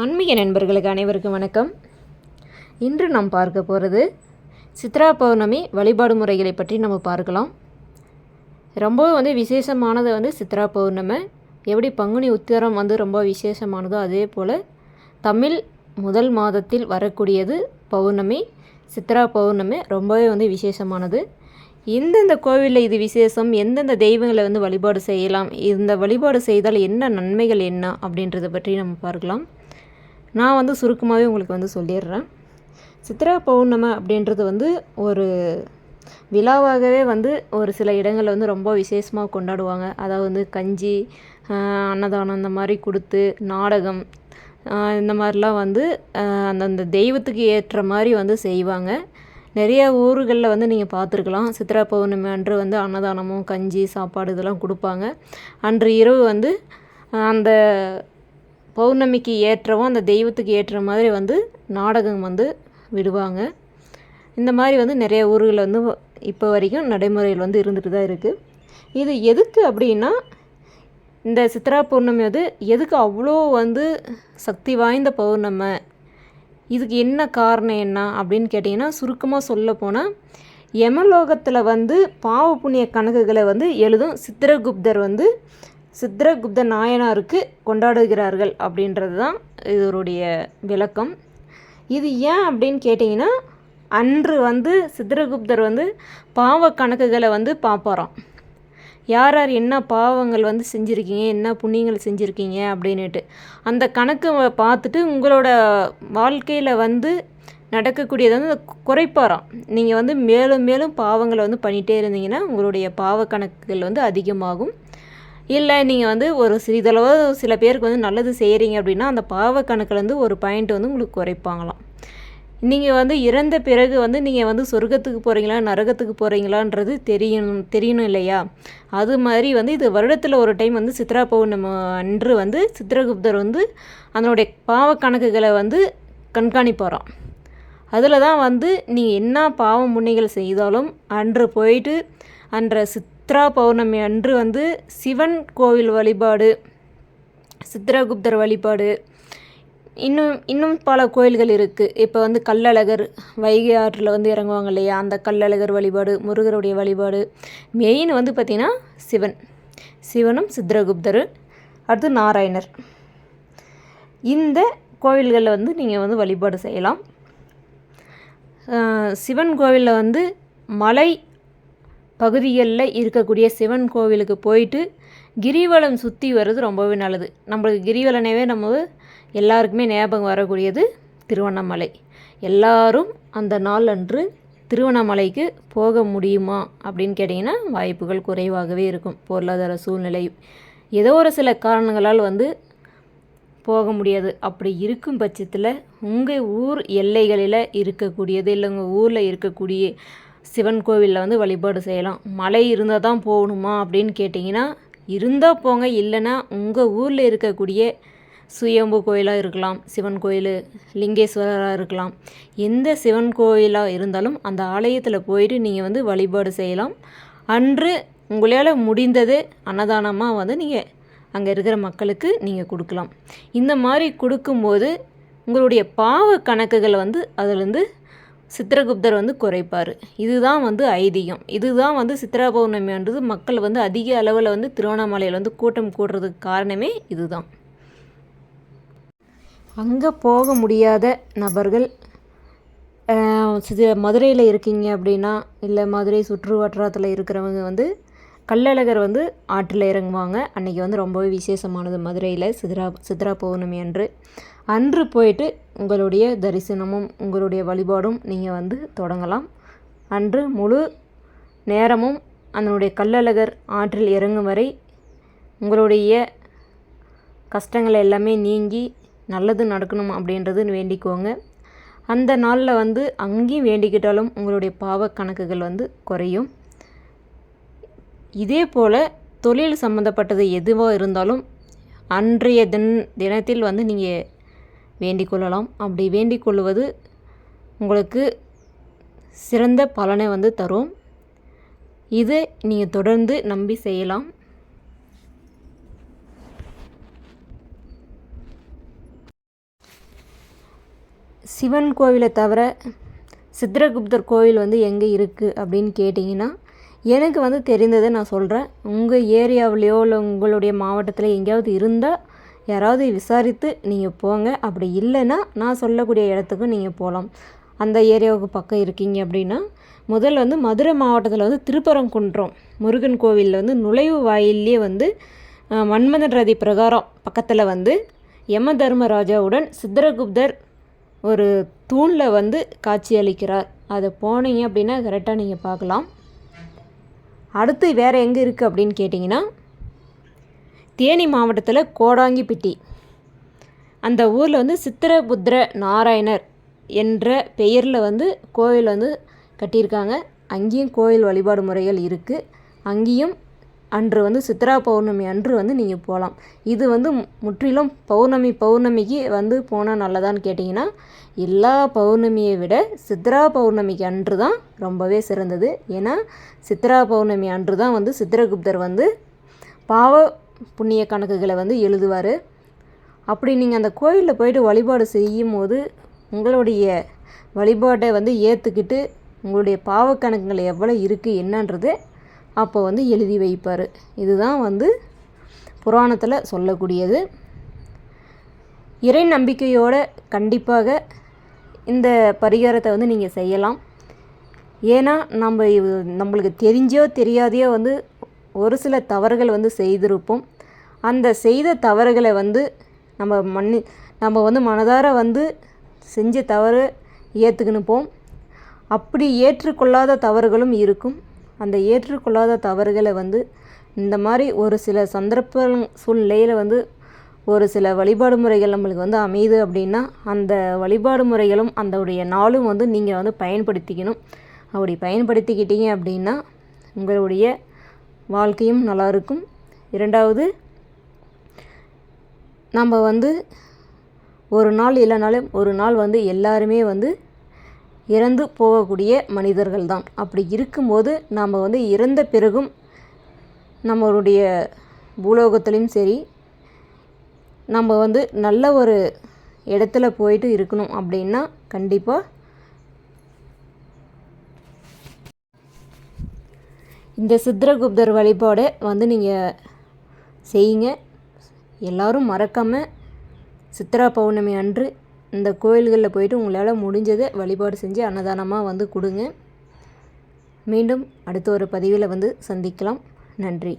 ஆன்மீக நண்பர்களுக்கு அனைவருக்கும் வணக்கம். இன்று நாம் பார்க்க போகிறது சித்ரா பௌர்ணமி வழிபாடு முறைகளை பற்றி நம்ம பார்க்கலாம். ரொம்ப வந்து விசேஷமானது வந்து சித்ரா பௌர்ணமி. எப்படி பங்குனி உத்திரம் வந்து ரொம்ப விசேஷமானதோ அதே போல் தமிழ் முதல் மாதத்தில் வரக்கூடியது பௌர்ணமி. சித்ரா பௌர்ணமி ரொம்பவே வந்து விசேஷமானது. எந்தெந்த கோவிலில் இது விசேஷம்? எந்தெந்த தெய்வங்களை வந்து வழிபாடு செய்யலாம்? இந்த வழிபாடு செய்தால் என்ன நன்மைகள் என்ன? அப்படின்றத பற்றி நம்ம பார்க்கலாம். நான் வந்து சுருக்கமாகவே உங்களுக்கு வந்து சொல்லிடுறேன். சித்ரா பௌர்ணமி அப்படின்றது வந்து ஒரு விழாவாகவே வந்து ஒரு சில இடங்களில் வந்து ரொம்ப விசேஷமாக கொண்டாடுவாங்க. அதாவது வந்து கஞ்சி அன்னதானம் இந்த மாதிரி கொடுத்து நாடகம் இந்த மாதிரிலாம் வந்து அந்தந்த தெய்வத்துக்கு ஏற்ற மாதிரி வந்து செய்வாங்க. நிறைய ஊர்களில் வந்து நீங்கள் பார்த்துருக்கலாம். சித்ரா பௌர்ணமி அன்று வந்து அன்னதானமும் கஞ்சி சாப்பாடு இதெல்லாம் கொடுப்பாங்க. அன்று இரவு வந்து அந்த பௌர்ணமிக்கு ஏற்றவும் அந்த தெய்வத்துக்கு ஏற்ற மாதிரி வந்து நாடகம் வந்து விடுவாங்க. இந்த மாதிரி வந்து நிறைய ஊர்களில் வந்து இப்போ வரைக்கும் நடைமுறையில் வந்து இருந்துட்டு தான் இருக்குது இது எதுக்கு அப்படின்னா இந்த சித்ரா பௌர்ணமி வந்து எதுக்கு அவ்வளோ வந்து சக்தி வாய்ந்த பௌர்ணமி? இதுக்கு என்ன காரணம் என்ன அப்படின்னு கேட்டிங்கன்னா சுருக்கமாக சொல்ல போனால் யமலோகத்தில் வந்து பாவ புண்ணிய கணக்குகளை வந்து எழுதும் சித்திரகுப்தர் வந்து சித்திரகுப்த நாயனாருக்கு கொண்டாடுகிறார்கள் அப்படின்றது தான் இதனுடைய விளக்கம். இது ஏன் அப்படின்னு கேட்டிங்கன்னா அன்று வந்து சித்திரகுப்தர் வந்து பாவ கணக்குகளை வந்து பார்ப்பாராம். யார் யார் என்ன பாவங்கள் வந்து செஞ்சுருக்கீங்க என்ன புண்ணியங்கள் செஞ்சுருக்கீங்க அப்படின்னுட்டு. அந்த கணக்கு பார்த்துட்டு உங்களோட வாழ்க்கையில் வந்து நடக்கக்கூடியதை வந்து குறைப்பாராம். நீங்கள் வந்து மேலும் மேலும் பாவங்களை வந்து பண்ணிகிட்டே இருந்தீங்கன்னா உங்களுடைய பாவ கணக்குகள் வந்து அதிகமாகும். இல்லை நீங்கள் வந்து ஒரு சிறிதளவு சில பேருக்கு வந்து நல்லது செய்கிறீங்க அப்படின்னா அந்த பாவ கணக்கில் வந்து ஒரு பாயிண்ட் வந்து உங்களுக்கு குறைப்பாங்களாம். நீங்கள் வந்து இறந்த பிறகு வந்து நீங்கள் வந்து சொர்க்கத்துக்கு போகிறீங்களா நரகத்துக்கு போகிறீங்களான்றது தெரியணும் தெரியணும் இல்லையா? அது மாதிரி வந்து இது வருடத்தில் ஒரு டைம் வந்து சித்ரா பௌர்ணமி அன்று வந்து சித்திரகுப்தர் வந்து அதனுடைய பாவ கணக்குகளை வந்து கண்காணிப்பாராம். அதில் தான் வந்து நீங்கள் என்ன பாவம் முன்னிகள் செய்தாலும் அன்று போயிட்டு அன்ற சித்ரா பௌர்ணமி அன்று வந்து சிவன் கோவில் வழிபாடு சித்திரகுப்தர் வழிபாடு. இன்னும் இன்னும் பல கோயில்கள் இருக்குது இப்போ வந்து கள்ளழகர் வைகை ஆற்றில் வந்து இறங்குவாங்க இல்லையா? அந்த கள்ளழகர் வழிபாடு முருகருடைய வழிபாடு. மெயின் வந்து பார்த்திங்கன்னா சிவன். சிவனும் சித்திரகுப்தர் அடுத்து நாராயணர். இந்த கோவில்களில் வந்து நீங்கள் வந்து வழிபாடு செய்யலாம். சிவன் கோவிலில் வந்து மலை பகுதிகளில் இருக்கக்கூடிய சிவன் கோவிலுக்கு போயிட்டு கிரிவலம் சுற்றி வர்றது ரொம்பவே நல்லது. நம்மளுக்கு கிரிவலனவே நம்ம எல்லாருக்குமே ஞாபகம் வரக்கூடியது திருவண்ணாமலை. எல்லாரும் அந்த நாள் அன்று திருவண்ணாமலைக்கு போக முடியுமா அப்படின்னு கேட்டிங்கன்னா வாய்ப்புகள் குறைவாகவே இருக்கும். பொருளாதார சூழ்நிலை ஏதோ ஒரு சில காரணங்களால் வந்து போக முடியாது. அப்படி இருக்கும் பட்சத்தில் உங்கள் ஊர் எல்லைகளில் இருக்கக்கூடியது இல்லை உங்கள் ஊரில் இருக்கக்கூடிய சிவன் கோவிலில் வந்து வழிபாடு செய்யலாம். மழை இருந்தால் தான் போகணுமா அப்படின்னு கேட்டிங்கன்னா இருந்தால் போங்க இல்லைன்னா உங்கள் ஊரில் இருக்கக்கூடிய சுயம்பு கோயிலாக இருக்கலாம் சிவன் கோயில் லிங்கேஸ்வரராக இருக்கலாம். எந்த சிவன் கோயிலாக இருந்தாலும் அந்த ஆலயத்தில் போயிட்டு நீங்கள் வந்து வழிபாடு செய்யலாம். அன்று உங்களால் முடிந்தது அன்னதானமாக வந்து நீங்கள் அங்கே இருக்கிற மக்களுக்கு நீங்கள் கொடுக்கலாம். இந்த மாதிரி கொடுக்கும்போது உங்களுடைய பாவ கணக்குகளை வந்து அதுலேருந்து சித்திரகுப்தர் வந்து குறைப்பார். இதுதான் வந்து ஐதீகம். இதுதான் வந்து சித்திரா பௌர்ணமின்றது. மக்கள் வந்து அதிக அளவில் வந்து திருவண்ணாமலையில் வந்து கூட்டம் கூடுறதுக்கு காரணமே இதுதான். அங்கே போக முடியாத நபர்கள் மதுரையில் இருக்கீங்க அப்படின்னா இல்லை மதுரை சுற்று வட்டாரத்தில் இருக்கிறவங்க வந்து கள்ளழகர் வந்து ஆற்றில் இறங்குவாங்க. அன்றைக்கி வந்து ரொம்பவே விசேஷமானது மதுரையில் சித்ரா சித்ரா பௌர்ணமி அன்று. அன்று போயிட்டு உங்களுடைய தரிசனமும் உங்களுடைய வழிபாடும் நீங்கள் வந்து தொடங்கலாம். அன்று முழு நேரமும் அதனுடைய கள்ளழகர் ஆற்றில் இறங்கும் வரை உங்களுடைய கஷ்டங்கள் எல்லாமே நீங்கி நல்லது நடக்கணும் அப்படின்றது வேண்டிக்கோங்க. அந்த நாளில் வந்து அங்கேயும் வேண்டிக்கிட்டாலும் உங்களுடைய பாவ கணக்குகள் வந்து குறையும். இதே போல் தொழில் சம்மந்தப்பட்டது எதுவாக இருந்தாலும் அன்றைய தின் தினத்தில் வந்து நீங்கள் வேண்டிக் கொள்ளலாம். அப்படி வேண்டிக் கொள்வது உங்களுக்கு சிறந்த பலனை வந்து தரும். இது நீங்கள் தொடர்ந்து நம்பி செய்யலாம். சிவன் கோவிலை தவிர சித்திரகுப்தர் கோவில் வந்து எங்கே இருக்குது அப்படின்னு கேட்டிங்கன்னா எனக்கு வந்து தெரிந்ததை நான் சொல்கிறேன் உங்கள் ஏரியாவிலையோ இல்லை உங்களுடைய மாவட்டத்தில் எங்கேயாவது இருந்தால் யாராவது விசாரித்து நீங்கள் போங்க. அப்படி இல்லைன்னா நான் சொல்லக்கூடிய இடத்துக்கும் நீங்கள் போகலாம் அந்த ஏரியாவுக்கு பக்கம் இருக்கீங்க அப்படின்னா முதல்ல வந்து மதுரை மாவட்டத்தில் வந்து திருப்பரங்குன்றம் முருகன் கோவிலில் வந்து நுழைவு வாயிலே வந்து மன்மதன் ரதி பிரகாரம் பக்கத்தில் வந்து யம தர்மராஜாவுடன் சித்திரகுப்தர் ஒரு தூணில் வந்து காட்சி அளிக்கிறார். அதை போனீங்க அப்படின்னா கரெக்டாக நீங்கள் பார்க்கலாம். அடுத்து வேறு எங்கே இருக்குது அப்படின்னு கேட்டிங்கன்னா தேனி மாவட்டத்தில் கோடாங்கிப்பிட்டி. அந்த ஊரில் வந்து சித்திரபுத்திர நாராயணர் என்ற பெயரில் வந்து கோவில் வந்து கட்டியிருக்காங்க. அங்கேயும் கோயில் வழிபாடு முறைகள் இருக்குது அங்கேயும் அன்று வந்து சித்ரா பௌர்ணமி அன்று வந்து நீங்கள் போகலாம் இது வந்து மு- முற்றிலும் பௌர்ணமி பௌர்ணமிக்கு வந்து போனால் நல்லதான்னு கேட்டிங்கன்னா எல்லா பௌர்ணமியை விட சித்ரா பௌர்ணமிக்கு அன்று தான் ரொம்பவே சிறந்தது. ஏன்னா சித்ரா பௌர்ணமி அன்று தான் வந்து சித்திரகுப்தர் வந்து பாவ புண்ணிய கணக்குகளை வந்து எழுதுவார். அப்படி நீங்கள் அந்த கோயிலில் போயிட்டு வழிபாடு செய்யும் போது உங்களுடைய வழிபாட்டை வந்து ஏற்றுக்கிட்டு உங்களுடைய பாவக்கணக்குகள் எவ்வளோ இருக்குது என்னன்றது அப்போ வந்து எழுதி வைப்பார். இதுதான் வந்து புராணத்தில் சொல்லக்கூடியது. இறை நம்பிக்கையோடு கண்டிப்பாக இந்த பரிகாரத்தை வந்து நீங்கள் செய்யலாம். ஏன்னா நம்ம நம்மளுக்கு தெரிஞ்சோ தெரியாதையோ வந்து ஒரு சில தவறுகள் வந்து செய்திருப்போம். அந்த செய்த தவறுகளை வந்து நம்ம மண்ணி நம்ம வந்து மனதார வந்து செஞ்ச தவறு ஏற்றுக்கணுப்போம் அப்படி ஏற்றுக்கொள்ளாத தவறுகளும் இருக்கும். அந்த ஏற்றுக்கொள்ளாத தவறுகளை வந்து இந்த மாதிரி ஒரு சில சந்தர்ப்ப சூழ்நிலையில் வந்து ஒரு சில வழிபாடு முறைகள் நம்மளுக்கு வந்து அமையுது அப்படின்னா அந்த வழிபாடு முறைகளும் அதோடைய நாளும் வந்து நீங்கள் வந்து பயன்படுத்திக்கணும். அப்படி பயன்படுத்திக்கிட்டீங்க அப்படின்னா உங்களுடைய வாழ்க்கையும் நல்லா இருக்கும். இரண்டாவது நம்ம வந்து ஒரு நாள் இல்லைனாலும் ஒரு நாள் வந்து எல்லாருமே வந்து இறந்து போகக்கூடிய மனிதர்கள் தான் அப்படி இருக்கும்போது நாம் வந்து இறந்த பிறகும் நம்மளுடைய பூலோகத்துலேயும் சரி நம்ம வந்து நல்ல ஒரு இடத்துல போயிட்டு இருக்கணும் அப்படின்னா கண்டிப்பாக இந்த சித்திரகுப்தர் வழிபாடை வந்து நீங்கள் செய்யுங்க. எல்லோரும் மறக்காமல் சித்ரா பௌர்ணமி அன்று இந்த கோயில்களில் போயிட்டு உங்களால் முடிஞ்சதை வழிபாடு செஞ்சு அன்னதானமாக வந்து கொடுங்க. மீண்டும் அடுத்த ஒரு பதிவில் வந்து சந்திக்கலாம். நன்றி.